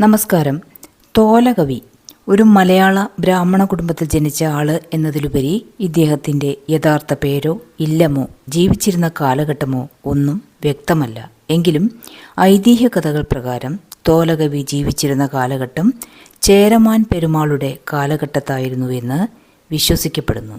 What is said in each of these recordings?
നമസ്കാരം. തോലകവി ഒരു മലയാള ബ്രാഹ്മണ കുടുംബത്തിൽ ജനിച്ച ആൾ എന്നതിലുപരി ഇദ്ദേഹത്തിന്റെ യഥാർത്ഥ പേരോ ഇല്ലമോ ജീവിച്ചിരുന്ന കാലഘട്ടമോ ഒന്നും വ്യക്തമല്ല. എങ്കിലും ഐതിഹ്യ കഥകൾ പ്രകാരം തോലകവി ജീവിച്ചിരുന്ന കാലഘട്ടം ചേരമാൻ പെരുമാളുടെ കാലഘട്ടത്തായിരുന്നു എന്ന് വിശ്വസിക്കപ്പെടുന്നു.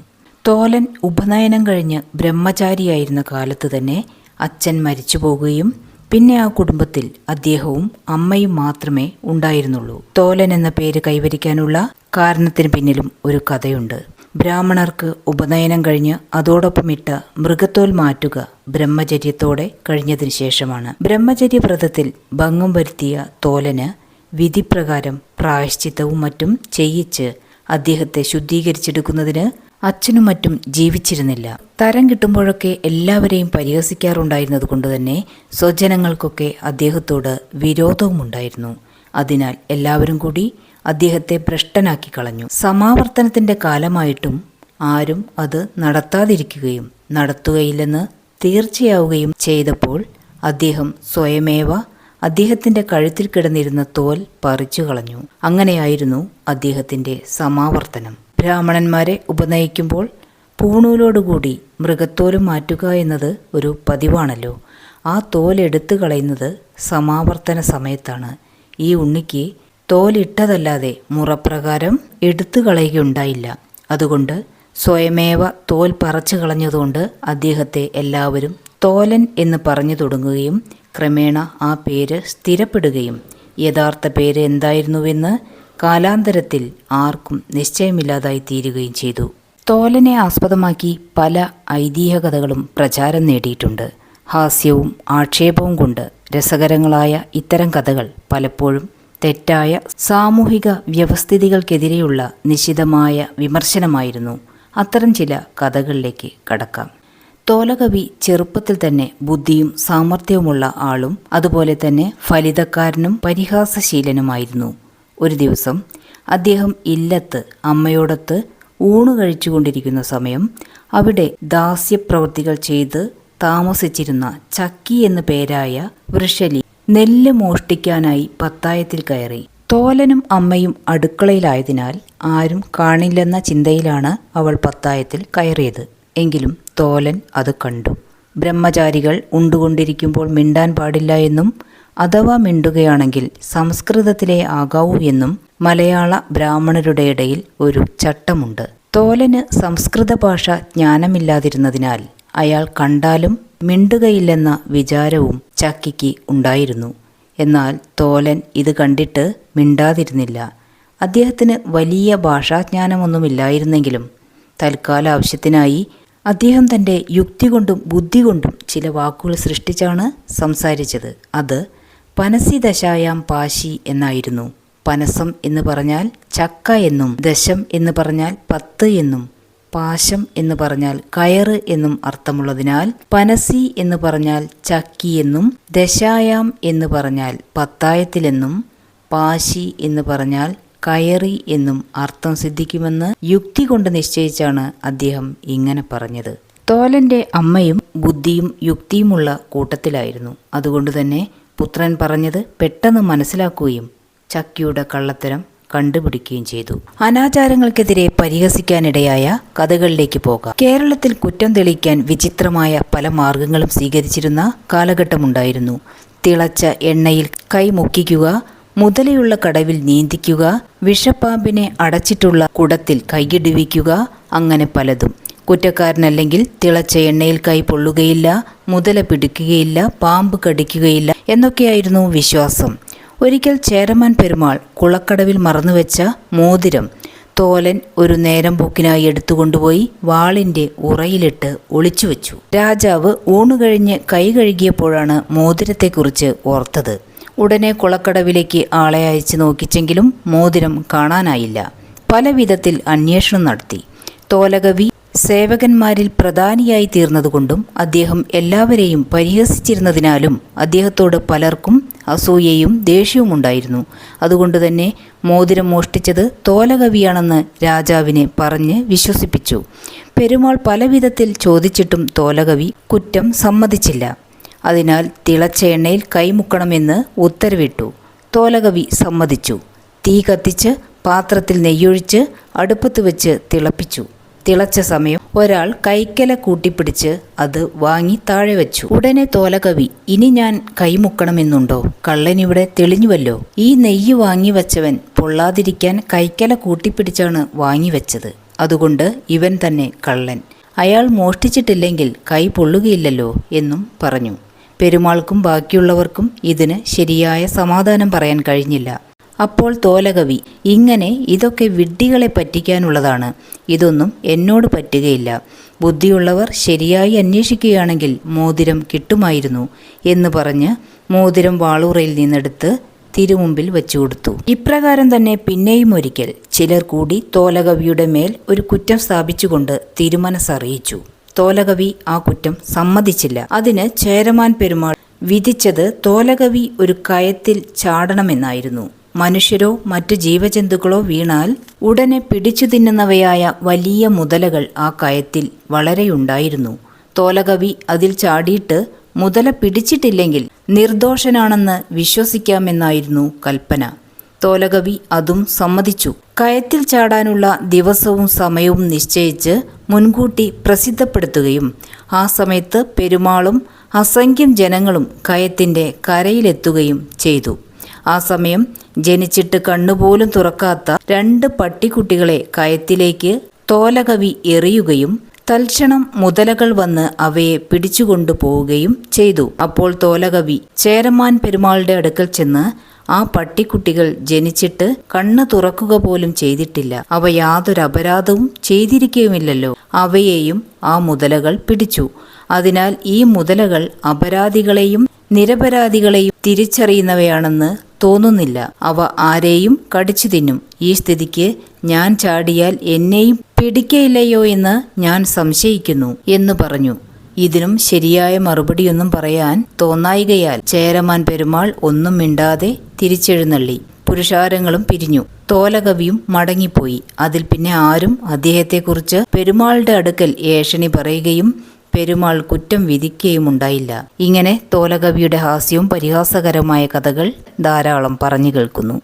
തോലൻ ഉപനയനം കഴിഞ്ഞ് ബ്രഹ്മചാരിയായിരുന്ന കാലത്ത് തന്നെ അച്ഛൻ മരിച്ചു പോകുകയും പിന്നെ ആ കുടുംബത്തിൽ അദ്ദേഹവും അമ്മയും മാത്രമേ ഉണ്ടായിരുന്നുള്ളൂ. തോലൻ എന്ന പേര് കൈവരിക്കാനുള്ള കാരണത്തിന് പിന്നിലും ഒരു കഥയുണ്ട്. ബ്രാഹ്മണർക്ക് ഉപനയനം കഴിഞ്ഞ് അതോടൊപ്പം ഇട്ട മൃഗത്തോൽ മാറ്റുക ബ്രഹ്മചര്യത്തോടെ കഴിഞ്ഞതിന് ശേഷമാണ്. ബ്രഹ്മചര്യ വ്രതത്തിൽ ഭംഗം വരുത്തിയ തോലന് വിധിപ്രകാരം പ്രായശ്ചിത്തവും മറ്റും ചെയ്യിച്ച് അദ്ദേഹത്തെ ശുദ്ധീകരിച്ചെടുക്കുന്നതിന് അച്ഛനും മറ്റും ജീവിച്ചിരുന്നില്ല. തരം കിട്ടുമ്പോഴൊക്കെ എല്ലാവരെയും പരിഹസിക്കാറുണ്ടായിരുന്നത് കൊണ്ട് തന്നെ സ്വജനങ്ങൾക്കൊക്കെ അദ്ദേഹത്തോട് വിരോധവുമുണ്ടായിരുന്നു. അതിനാൽ എല്ലാവരും കൂടി അദ്ദേഹത്തെ ഭ്രഷ്ടനാക്കി കളഞ്ഞു. സമാവർത്തനത്തിന്റെ കാലമായിട്ടും ആരും അത് നടത്താതിരിക്കുകയും നടത്തുകയില്ലെന്ന് തീർച്ചയാവുകയും ചെയ്തപ്പോൾ അദ്ദേഹം സ്വയമേവ അദ്ദേഹത്തിന്റെ കഴുത്തിൽ കിടന്നിരുന്ന തോൽ പറിച്ചു കളഞ്ഞു അങ്ങനെയായിരുന്നു അദ്ദേഹത്തിന്റെ സമാവർത്തനം. ബ്രാഹ്മണന്മാരെ ഉപനയിക്കുമ്പോൾ പൂണൂലോടുകൂടി മൃഗത്തോലും മാറ്റുക എന്നത് ഒരു പതിവാണല്ലോ. ആ തോലെടുത്തു കളയുന്നത് സമാവർത്തന സമയത്താണ്. ഈ ഉണ്ണിക്ക് തോലിട്ടതല്ലാതെ മുറപ്രകാരം എടുത്തു കളയുകയുണ്ടായില്ല. അതുകൊണ്ട് സ്വയമേവ തോൽ പറച്ചു കളഞ്ഞതുകൊണ്ട് അദ്ദേഹത്തെ എല്ലാവരും തോലൻ എന്ന് പറഞ്ഞു തുടങ്ങുകയും ക്രമേണ ആ പേര് സ്ഥിരപ്പെടുകയും യഥാർത്ഥ പേര് എന്തായിരുന്നുവെന്ന് കാലാന്തരത്തിൽ ആർക്കും നിശ്ചയമില്ലാതായി തീരുകയും ചെയ്തു. തോലനെ ആസ്പദമാക്കി പല ഐതിഹ്യകഥകളും പ്രചാരം നേടിയിട്ടുണ്ട്. ഹാസ്യവും ആക്ഷേപവും കൊണ്ട് രസകരങ്ങളായ ഇത്തരം കഥകൾ പലപ്പോഴും തെറ്റായ സാമൂഹിക വ്യവസ്ഥിതികൾക്കെതിരെയുള്ള നിശിതമായ വിമർശനമായിരുന്നു. അത്തരം ചില കഥകളിലേക്ക് കടക്കാം. തോലകവി ചെറുപ്പത്തിൽ തന്നെ ബുദ്ധിയും സാമർഥ്യവുമുള്ള ആളും അതുപോലെ തന്നെ ഫലിതക്കാരനും പരിഹാസശീലനുമായിരുന്നു. ഒരു ദിവസം അദ്ദേഹം ഇല്ലത്ത് അമ്മയോടൊത്ത് ഊണ് കഴിച്ചുകൊണ്ടിരിക്കുന്ന സമയം അവിടെ ദാസ്യപ്രവൃത്തികൾ ചെയ്ത് താമസിച്ചിരുന്ന ചക്കി എന്നു പേരായ വൃഷലി നെല്ല് മോഷ്ടിക്കാനായി പത്തായത്തിൽ കയറി. തോലനും അമ്മയും അടുക്കളയിലായതിനാൽ ആരും കാണില്ലെന്ന ചിന്തയിലാണ് അവൾ പത്തായത്തിൽ കയറിയത്. എങ്കിലും തോലൻ അത് കണ്ടു. ബ്രഹ്മചാരികൾ ഉണ്ടുകൊണ്ടിരിക്കുമ്പോൾ മിണ്ടാൻ പാടില്ല എന്നും അഥവാ മിണ്ടുകയാണെങ്കിൽ സംസ്കൃതത്തിലെ ആകാവു എന്നും മലയാള ബ്രാഹ്മണരുടെ ഇടയിൽ ഒരു ചട്ടമുണ്ട്. തോലന് സംസ്കൃത ഭാഷ ജ്ഞാനമില്ലാതിരുന്നതിനാൽ അയാൾ കണ്ടാലും മിണ്ടുകയില്ലെന്ന വിചാരവും ചക്കിക്ക് ഉണ്ടായിരുന്നു. എന്നാൽ തോലൻ ഇത് കണ്ടിട്ട് മിണ്ടാതിരുന്നില്ല. അദ്ദേഹത്തിന് വലിയ ഭാഷാജ്ഞാനമൊന്നുമില്ലായിരുന്നെങ്കിലും തൽക്കാല ആവശ്യത്തിനായി അദ്ദേഹം തന്റെ യുക്തി കൊണ്ടും ബുദ്ധി കൊണ്ടും ചില വാക്കുകൾ സൃഷ്ടിച്ചാണ് സംസാരിച്ചത്. അത് പനസി ദശായാം പാശി എന്നായിരുന്നു. പനസം എന്ന് പറഞ്ഞാൽ ചക്ക എന്നും ദശം എന്ന് പറഞ്ഞാൽ പത്ത് എന്നും പാശം എന്ന് പറഞ്ഞാൽ കയറ് എന്നും അർത്ഥമുള്ളതിനാൽ പനസി എന്ന് പറഞ്ഞാൽ ചക്കി എന്നും ദശായാം എന്ന് പറഞ്ഞാൽ പത്തായത്തിലെന്നും പാശി എന്ന് പറഞ്ഞാൽ കയറി എന്നും അർത്ഥം സിദ്ധിക്കുമെന്ന് യുക്തി കൊണ്ട് നിശ്ചയിച്ചാണ് അദ്ദേഹം ഇങ്ങനെ പറഞ്ഞത്. തോലന്റെ അമ്മയും ബുദ്ധിയും യുക്തിയുമുള്ള കൂട്ടത്തിലായിരുന്നു. അതുകൊണ്ട് തന്നെ പുത്രൻ പറഞ്ഞത് പെട്ടെന്ന് മനസ്സിലാക്കുകയും ചക്കിയുടെ കള്ളത്തരം കണ്ടുപിടിക്കുകയും ചെയ്തു. അനാചാരങ്ങൾക്കെതിരെ പരിഹസിക്കാനിടയായ കഥകളിലേക്ക് പോകാം. കേരളത്തിൽ കുറ്റം തെളിയിക്കാൻ വിചിത്രമായ പല മാർഗങ്ങളും സ്വീകരിച്ചിരുന്ന കാലഘട്ടമുണ്ടായിരുന്നു. തിളച്ച എണ്ണയിൽ കൈ മുക്കിക്കുക മുതലയുള്ള കടവിൽ നീന്തിക്കുക വിഷപ്പാമ്പിനെ അടച്ചിട്ടുള്ള കുടത്തിൽ കൈയിടുവിക്കുക അങ്ങനെ പലതും. കുറ്റക്കാരനല്ലെങ്കിൽ തിളച്ച എണ്ണയിൽ കൈ പൊള്ളുകയില്ല മുതല പിടിക്കുകയില്ല പാമ്പ് കടിക്കുകയില്ല എന്നൊക്കെയായിരുന്നു വിശ്വാസം. ഒരിക്കൽ ചേരമാൻ പെരുമാൾ കുളക്കടവിൽ മറന്നുവെച്ച മോതിരം തോലൻ ഒരു നേരം പോക്കിനായി എടുത്തുകൊണ്ടുപോയി വാളിന്റെ ഉറയിലിട്ട് ഒളിച്ചു ഒളിച്ചുവെച്ചു. രാജാവ് ഊണുകഴിഞ്ഞ് കൈ കഴുകിയപ്പോഴാണ് മോതിരത്തെക്കുറിച്ച് ഓർത്തത്. ഉടനെ കുളക്കടവിലേക്ക് ആളെ അയച്ച് നോക്കിച്ചെങ്കിലും മോതിരം കാണാനായില്ല. പല വിധത്തിൽ അന്വേഷണം നടത്തി. തോലകവി സേവകന്മാരിൽ പ്രധാനിയായി തീർന്നതുകൊണ്ടും അദ്ദേഹം എല്ലാവരെയും പരിഹസിച്ചിരുന്നതിനാലും അദ്ദേഹത്തോട് പലർക്കും അസൂയയും ദേഷ്യവുമുണ്ടായിരുന്നു. അതുകൊണ്ട് തന്നെ മോതിരം മോഷ്ടിച്ചത് തോലകവിയാണെന്ന് രാജാവിനെ പറഞ്ഞ് വിശ്വസിപ്പിച്ചു. പെരുമാൾ പലവിധത്തിൽ ചോദിച്ചിട്ടും തോലകവി കുറ്റം സമ്മതിച്ചില്ല. അതിനാൽ തിളച്ച എണ്ണയിൽ കൈമുക്കണമെന്ന് ഉത്തരവിട്ടു. തോലകവി സമ്മതിച്ചു. തീ കത്തിച്ച് പാത്രത്തിൽ നെയ്യൊഴിച്ച് അടുപ്പത്ത് വെച്ച് തിളപ്പിച്ചു. തിളച്ച സമയം ഒരാൾ കൈക്കല കൂട്ടിപ്പിടിച്ച് അത് വാങ്ങി താഴെ വെച്ചു. ഉടനെ തോലകവി ഇനി ഞാൻ കൈമുക്കണമെന്നുണ്ടോ കള്ളനിവിടെ തെളിഞ്ഞുവല്ലോ. ഈ നെയ്യ് വാങ്ങി വച്ചവൻ പൊള്ളാതിരിക്കാൻ കൈക്കല കൂട്ടിപ്പിടിച്ചാണ് വാങ്ങി വെച്ചത്. അതുകൊണ്ട് ഇവൻ തന്നെ കള്ളൻ. അയാൾ മോഷ്ടിച്ചിട്ടില്ലെങ്കിൽ കൈ പൊള്ളുകയില്ലല്ലോ എന്നും പറഞ്ഞു. പെരുമാൾക്കും ബാക്കിയുള്ളവർക്കും ഇതിന് ശരിയായ സമാധാനം പറയാൻ കഴിഞ്ഞില്ല. അപ്പോൾ തോലകവി ഇങ്ങനെ ഇതൊക്കെ വിഡ്ഢികളെ പറ്റിക്കാനുള്ളതാണ്. ഇതൊന്നും എന്നോട് പറ്റുകയില്ല. ബുദ്ധിയുള്ളവർ ശരിയായി അന്വേഷിക്കുകയാണെങ്കിൽ മോതിരം കിട്ടുമായിരുന്നു എന്ന് പറഞ്ഞ് മോതിരം വാളൂറയിൽ നിന്നെടുത്ത് തിരുമുമ്പിൽ വെച്ചു കൊടുത്തു ഇപ്രകാരം തന്നെ പിന്നെയും ഒരിക്കൽ ചിലർ കൂടി തോലകവിയുടെ മേൽ ഒരു കുറ്റം സ്ഥാപിച്ചുകൊണ്ട് തിരുമനസ്സറിയിച്ചു തോലകവി ആ കുറ്റം സമ്മതിച്ചില്ല. അതിന് ചേരമാൻ പെരുമാൾ വിധിച്ചത് തോലകവി ഒരു കയത്തിൽ ചാടണമെന്നായിരുന്നു. മനുഷ്യരോ മറ്റു ജീവജന്തുക്കളോ വീണാൽ ഉടനെ പിടിച്ചു തിന്നുന്നവയായ വലിയ മുതലകൾ ആ കയത്തിൽ വളരെയുണ്ടായിരുന്നു. തോലകവി അതിൽ ചാടിയിട്ട് മുതല പിടിച്ചിട്ടില്ലെങ്കിൽ നിർദോഷനാണെന്ന് വിശ്വസിക്കാമെന്നായിരുന്നു കൽപ്പന. തോലകവി അതും സമ്മതിച്ചു. കയത്തിൽ ചാടാനുള്ള ദിവസവും സമയവും നിശ്ചയിച്ച് മുൻകൂട്ടി പ്രസിദ്ധപ്പെടുത്തുകയും ആ സമയത്ത് പെരുമാളും അസംഖ്യം ജനങ്ങളും കയത്തിന്റെ കരയിലെത്തുകയും ചെയ്തു. ആ സമയം ജനിച്ചിട്ട് കണ്ണുപോലും തുറക്കാത്ത രണ്ട് പട്ടിക്കുട്ടികളെ കയത്തിലേക്ക് തോലകവി എറിയുകയും തൽക്ഷണം മുതലകൾ വന്ന് അവയെ പിടിച്ചുകൊണ്ടു പോവുകയും ചെയ്തു. അപ്പോൾ തോലകവി ചേരമാൻ പെരുമാളുടെ അടുക്കൽ ചെന്ന് ആ പട്ടിക്കുട്ടികൾ ജനിച്ചിട്ട് കണ്ണ് തുറക്കുക പോലും ചെയ്തിട്ടില്ല. അവ യാതൊരു അപരാധവും ചെയ്തിരിക്കുകയുമില്ലല്ലോ. അവയെയും ആ മുതലകൾ പിടിച്ചു. അതിനാൽ ഈ മുതലകൾ അപരാധികളെയും നിരപരാധികളെയും തിരിച്ചറിയുന്നവയാണെന്ന് തോന്നുന്നില്ല. അവ ആരെയും കടിച്ചു തിന്നും. ഈ സ്ഥിതിക്ക് ഞാൻ ചാടിയാൽ എന്നെയും പിടിക്കയില്ലയോ എന്ന് ഞാൻ സംശയിക്കുന്നു എന്ന് പറഞ്ഞു. ഇതിനും ശരിയായ മറുപടിയൊന്നും പറയാൻ തോന്നായികയാൽ ചേരമാൻ പെരുമാൾ ഒന്നും മിണ്ടാതെ തിരിച്ചെഴുന്നള്ളി. പുരുഷാരങ്ങളും പിരിഞ്ഞു. തോലകവിയും മടങ്ങിപ്പോയി. അതിൽ പിന്നെ ആരും അദ്ദേഹത്തെക്കുറിച്ച് പെരുമാളുടെ അടുക്കൽ ഏഷണി പറയുകയും പെരുമാൾ കുറ്റം വിധിക്കുകയുമുണ്ടായില്ല ഇങ്ങനെ തോലകവിയുടെ ഹാസ്യവും പരിഹാസകരമായ കഥകൾ ധാരാളം പറഞ്ഞു കേൾക്കുന്നു.